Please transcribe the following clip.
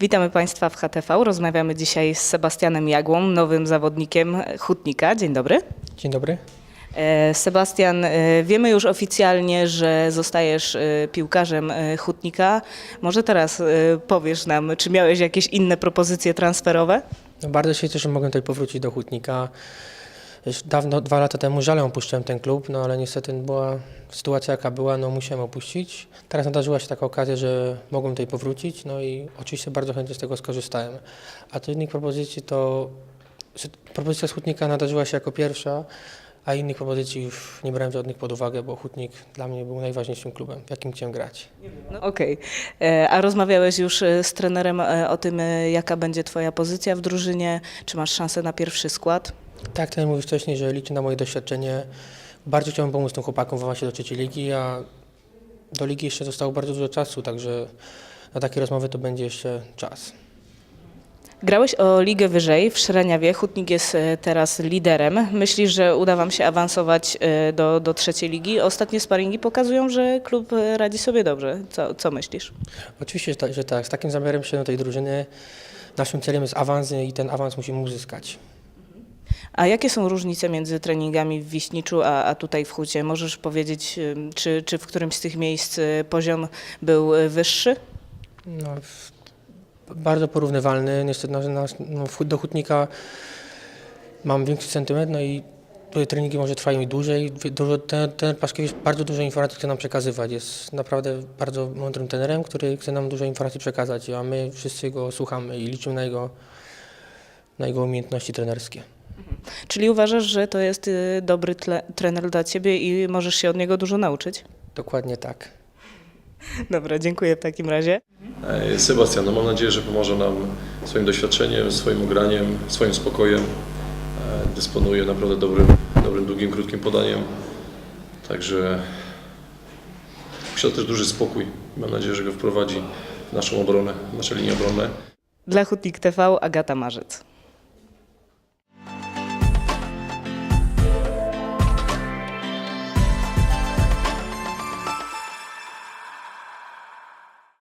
Witamy Państwa w HTV. Rozmawiamy dzisiaj z Sebastianem Jagłą, nowym zawodnikiem Hutnika. Dzień dobry. Dzień dobry. E, Sebastian, e, wiemy już oficjalnie, że zostajesz e, piłkarzem Hutnika. Może teraz powiesz nam, czy miałeś jakieś inne propozycje transferowe? No bardzo się cieszę, że mogłem tutaj powrócić do Hutnika. Dawno, dwa lata temu żalem opuściłem ten klub, no ale niestety była sytuacja jaka była, no musiałem opuścić. Teraz nadarzyła się taka okazja, że mogłem tutaj powrócić, no i oczywiście bardzo chętnie z tego skorzystałem. A to innych propozycji to, propozycja Hutnika nadarzyła się jako pierwsza, a innych propozycji już nie brałem żadnych pod uwagę, bo Hutnik dla mnie był najważniejszym klubem, w jakim chciałem grać. No, Okej. E, A rozmawiałeś już e, z trenerem e, o tym, jaka będzie Twoja pozycja w drużynie? Czy masz szansę na pierwszy skład? Tak, ten mówił wcześniej, że liczy na moje doświadczenie. Bardzo chciałbym pomóc tym chłopakom w awansie do trzeciej ligi, a do ligi jeszcze zostało bardzo dużo czasu, także na takie rozmowy to będzie jeszcze czas. Grałeś o ligę wyżej w Szreniawie. Hutnik jest e, teraz liderem. Myślisz, że uda Wam się awansować e, do, do trzeciej ligi? Ostatnie sparingi pokazują, że klub e, radzi sobie dobrze. Co, co myślisz? Oczywiście, tak, że tak, z takim zamiarem się do tej drużyny. Naszym celem jest awans i ten awans musimy uzyskać. A jakie są różnice między treningami w Wiśniczu, a, a tutaj w Hucie? Możesz powiedzieć, czy, czy w którymś z tych miejsc e, poziom był e, wyższy? No, bardzo porównywalny. Niestety na, na, no, do Hutnika mam większy sentyment, no i tutaj treningi może trwają i dłużej. Dużo, ten, ten Paszkiewicz bardzo dużo informacji chce nam przekazywać. Jest naprawdę bardzo mądrym trenerem, który chce nam dużo informacji przekazać, a my wszyscy go słuchamy i liczymy na jego, na jego umiejętności trenerskie. Czyli uważasz, że to jest e, dobry tle, trener dla Ciebie i możesz się od niego dużo nauczyć? Dokładnie tak. Dobra, dziękuję w takim razie. E, Sebastian, no mam nadzieję, że pomoże nam swoim doświadczeniem, swoim ugraniem, swoim spokojem. E, Dysponuje naprawdę dobrym, dobrym długim, krótkim podaniem. Także posiada też duży spokój. Mam nadzieję, że go wprowadzi w naszą obronę, w nasze linie obronne. Dla Hutnik TV Agata Marzec.